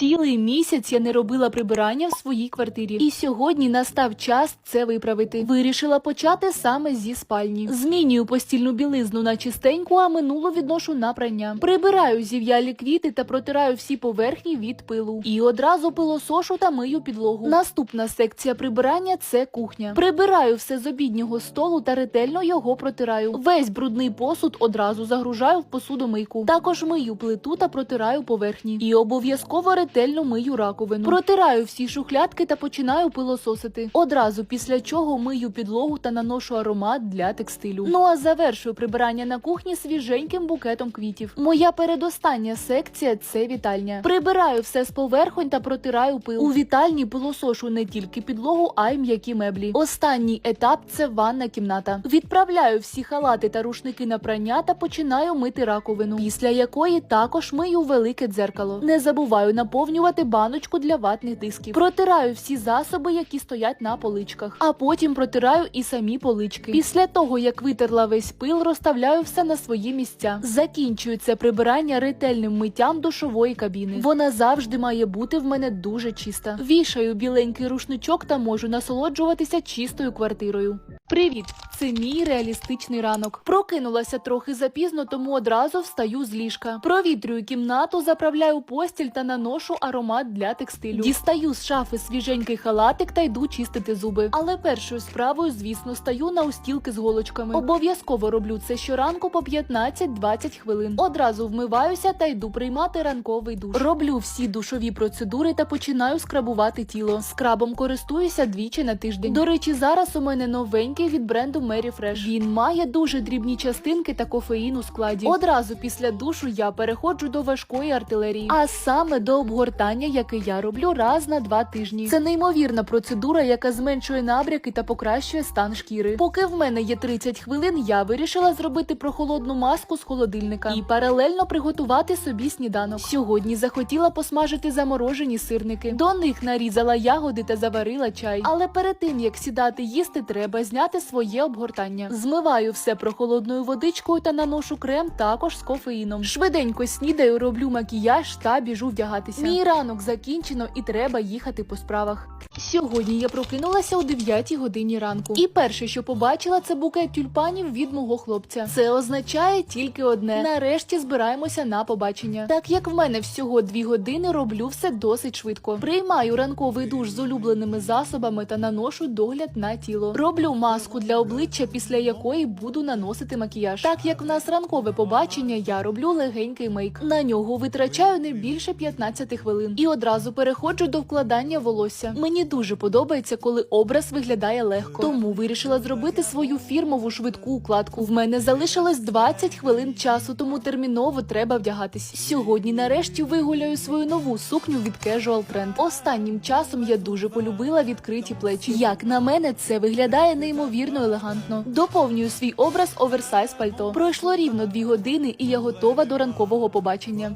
Цілий місяць я не робила прибирання в своїй квартирі, і сьогодні настав час це виправити. Вирішила почати саме зі спальні. Змінюю постільну білизну на чистеньку, а минулу відношу на прання. Прибираю зів'ялі квіти та протираю всі поверхні від пилу. І одразу пилосошу та мию підлогу. Наступна секція прибирання це кухня. Прибираю все з обіднього столу та ретельно його протираю. Весь брудний посуд одразу загружаю в посудомийку. Також мию плиту та протираю поверхні. І обов'язково ретельно мию раковину. Протираю всі шухлядки та починаю пилососити. Одразу після чого мию підлогу та наношу аромат для текстилю. Ну а завершую прибирання на кухні свіженьким букетом квітів. Моя передостання секція це вітальня. Прибираю все з поверхонь та протираю пил. У вітальні пилосошу не тільки підлогу, а й м'які меблі. Останній етап це ванна кімната. Відправляю всі халати та рушники на прання та починаю мити раковину, після якої також мию велике дзеркало. Не забуваю наповнювати баночку для ватних дисків. Протираю всі засоби, які стоять на поличках, а потім протираю і самі полички. Після того, як витерла весь пил, розставляю все на свої місця. Закінчую це прибирання ретельним миттям душової кабіни. Вона завжди має бути в мене дуже чиста. Вішаю біленький рушничок та можу насолоджуватися чистою квартирою. Привіт! Це мій реалістичний ранок. Прокинулася трохи запізно, тому одразу встаю з ліжка. Провітрюю кімнату, заправляю постіль та наношу аромат для текстилю. Дістаю з шафи свіженький халатик та йду чистити зуби. Але першою справою, звісно, стаю на устілки з голочками. Обов'язково роблю це щоранку по 15-20 хвилин. Одразу вмиваюся та йду приймати ранковий душ. Роблю всі душові процедури та починаю скрабувати тіло. Скрабом користуюся двічі на тиждень. До речі, зараз у мене новенький від бренду Mary Fresh. Він має дуже дрібні частинки та кофеїн у складі. Одразу після душу я переходжу до важкої артилерії, а саме до обгортання, яке я роблю раз на два тижні. Це неймовірна процедура, яка зменшує набряки та покращує стан шкіри. Поки в мене є 30 хвилин, я вирішила зробити прохолодну маску з холодильника і паралельно приготувати собі сніданок. Сьогодні захотіла посмажити заморожені сирники. До них нарізала ягоди та заварила чай. Але перед тим як сідати їсти, треба зняти своє обгортання. Змиваю все прохолодною водичкою та наношу крем також з кофеїном. Швиденько снідаю, роблю макіяж та біжу вдягатися. Мій ранок закінчено і треба їхати по справах. Сьогодні я прокинулася о 9 годині ранку. І перше, що побачила, це букет тюльпанів від мого хлопця. Це означає тільки одне: нарешті збираємося на побачення. Так як в мене всього дві години, роблю все досить швидко. Приймаю ранковий душ з улюбленими засобами та наношу догляд на тіло. Роблю маску для обличчя, після якої буду наносити макіяж. Так як в нас ранкове побачення, я роблю легенький мейк. На нього витрачаю не більше 15 хвилин і одразу переходжу до вкладання волосся. Мені дуже подобається, коли образ виглядає легко. Тому вирішила зробити свою фірмову швидку укладку. В мене залишилось 20 хвилин часу, тому терміново треба вдягатись. Сьогодні нарешті вигуляю свою нову сукню від Casual Trend. Останнім часом я дуже полюбила відкриті плечі. Як на мене, це виглядає неймовірно елегантно. Доповнюю свій образ оверсайз пальто. Пройшло рівно дві години, і я готова до ранкового побачення.